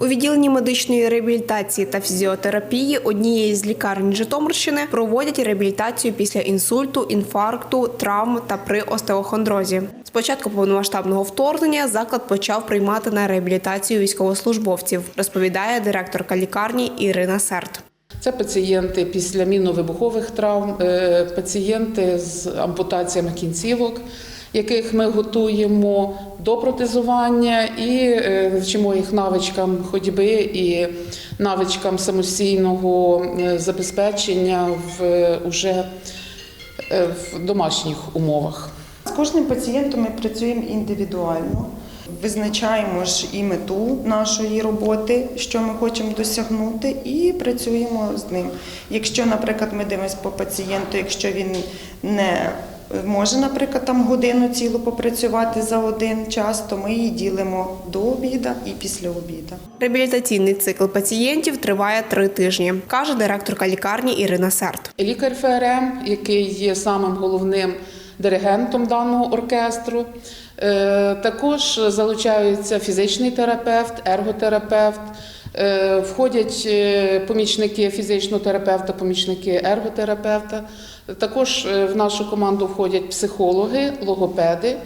У відділенні медичної реабілітації та фізіотерапії однієї з лікарень Житомирщини проводять реабілітацію після інсульту, інфаркту, травм та при остеохондрозі. З початку повномасштабного вторгнення заклад почав приймати на реабілітацію військовослужбовців, розповідає директорка лікарні Ірина Серт. Це пацієнти після мінно-вибухових травм, е, пацієнти з ампутаціями кінцівок, яких ми готуємо до протезування і е, вчимо їх навичкам ходьби і навичкам самостійного е, забезпечення в уже е, в домашніх умовах. З кожним пацієнтом ми працюємо індивідуально. Визначаємо ж і мету нашої роботи, що ми хочемо досягнути, і працюємо з ним. Якщо, наприклад, ми дивимося по пацієнту, якщо він не може, наприклад, там годину цілу попрацювати за один час, то ми її ділимо до обіда і після обіда. Реабілітаційний цикл пацієнтів триває три тижні, каже директорка лікарні Ірина Серт. Лікар ФРМ, який є самим головним диригентом даного оркестру. Е, Також залучаються фізичний терапевт, ерготерапевт. Е, Входять е, помічники фізичного терапевта, помічники ерготерапевта. Також в нашу команду входять психологи, логопеди.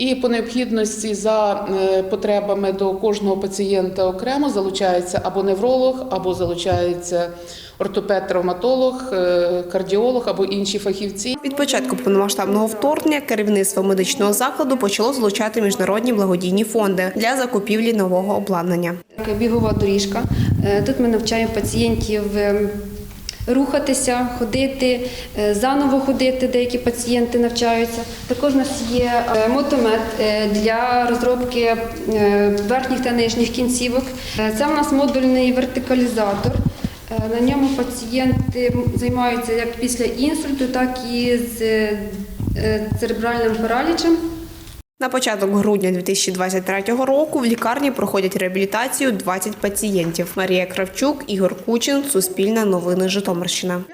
І по необхідності за е, потребами до кожного пацієнта окремо залучається або невролог, або залучається ортопед-травматолог, е, кардіолог або інші фахівці. Від початку повномасштабного вторгнення керівництво медичного закладу почало залучати міжнародні благодійні фонди для закупівлі нового обладнання. Бігова доріжка. Е, Тут ми навчаємо пацієнтів е, рухатися, ходити, е, заново ходити. Деякі пацієнти навчаються. Також у нас є е, мотомет е, для розробки верхніх та нижніх кінцівок. Це у нас модульний вертикалізатор. На ньому пацієнти займаються як після інсульту, так і з церебральним паралічем. На початок грудня 2023 року в лікарні проходять реабілітацію 20 пацієнтів. Марія Кравчук, Ігор Кучин, Суспільне новини Житомирщина.